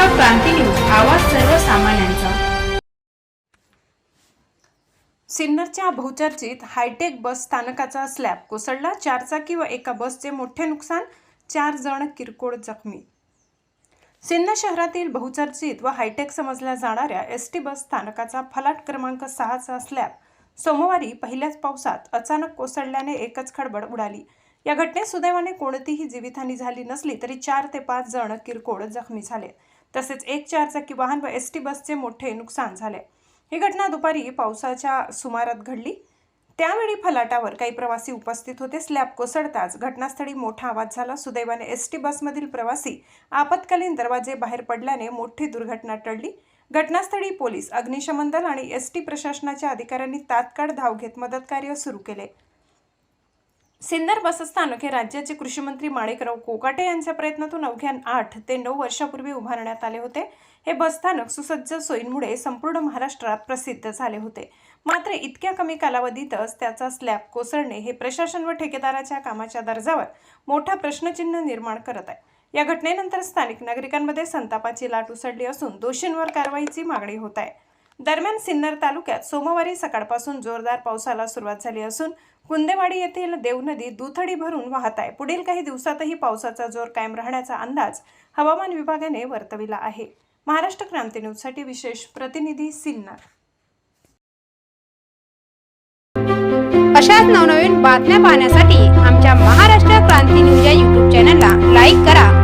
क्रांती news आवाज सर्वसामान्यांचा. सिन्नरच्या बहुचर्चित हायटेक बस स्थानकाचा स्लॅब कोसळला. चारचाकी व एका बसचे मोठे नुकसान चार जण किरकोळ जखमी. सिन्नर शहरातील बहुचर्चित व हायटेक समजल्या जाणाऱ्या एस टी बस स्थानकाचा फलाट क्रमांक सहाचा स्लॅब सोमवारी पहिल्याच पावसात अचानक कोसळल्याने एकच खडबड उडाली. या घटनेत सुदैवाने कोणतीही जीवितहानी झाली नसली तरी चार ते पाच जण किरकोळ जखमी झाले. तसेच एक चारचाकी वाहन व एस टी बसचे मोठे नुकसान झाले. ही घटना दुपारी पावसाच्या सुमारात घडली. त्यावेळी फलाटावर काही प्रवासी उपस्थित होते. स्लॅब कोसळताच घटनास्थळी मोठा आवाज झाला. सुदैवाने एस टी बसमधील प्रवासी आपत्कालीन दरवाजे बाहेर पडल्याने मोठी दुर्घटना टळली. घटनास्थळी पोलीस अग्निशमन दल आणि एस टी प्रशासनाच्या अधिकाऱ्यांनी तात्काळ धाव घेत मदतकार्य सुरू केले. सिन्नर बसस्थानक हे राज्याचे कृषीमंत्री माणिकराव कोकाटे यांच्या प्रयत्नातून अवघ्या आठ ते नऊ वर्षापूर्वी उभारण्यात आले होते. हे बसस्थानक सुसज्ज सोयींमुळे संपूर्ण महाराष्ट्रात प्रसिद्ध झाले होते. मात्र इतक्या कमी कालावधीतच त्याचा स्लॅब कोसळणे हे प्रशासन व ठेकेदाराच्या कामाच्या दर्जावर मोठा प्रश्नचिन्ह निर्माण करत आहे. या घटनेनंतर स्थानिक नागरिकांमध्ये संतापाची लाट उसळली असून दोषींवर कारवाईची मागणी होत आहे. दरम्यान सिन्नर तालुक्यात सोमवारी सकाळपासून जोरदार पावसाला सुरुवात झाली असून कुंदेवाडी येथील देवनदी दुथडी भरून वाहत आहे. पुढील काही दिवसातही पावसाचा जोर कायम राहण्याचा अंदाज हवामान विभागाने वर्तविला आहे. महाराष्ट्र क्रांती न्यूजसाठी विशेष प्रतिनिधी सिन्नर. अशाच नवनवीन बातम्या पाहण्यासाठी आमच्या महाराष्ट्र क्रांती न्यूज या यूट्यूब चॅनलला लाईक करा.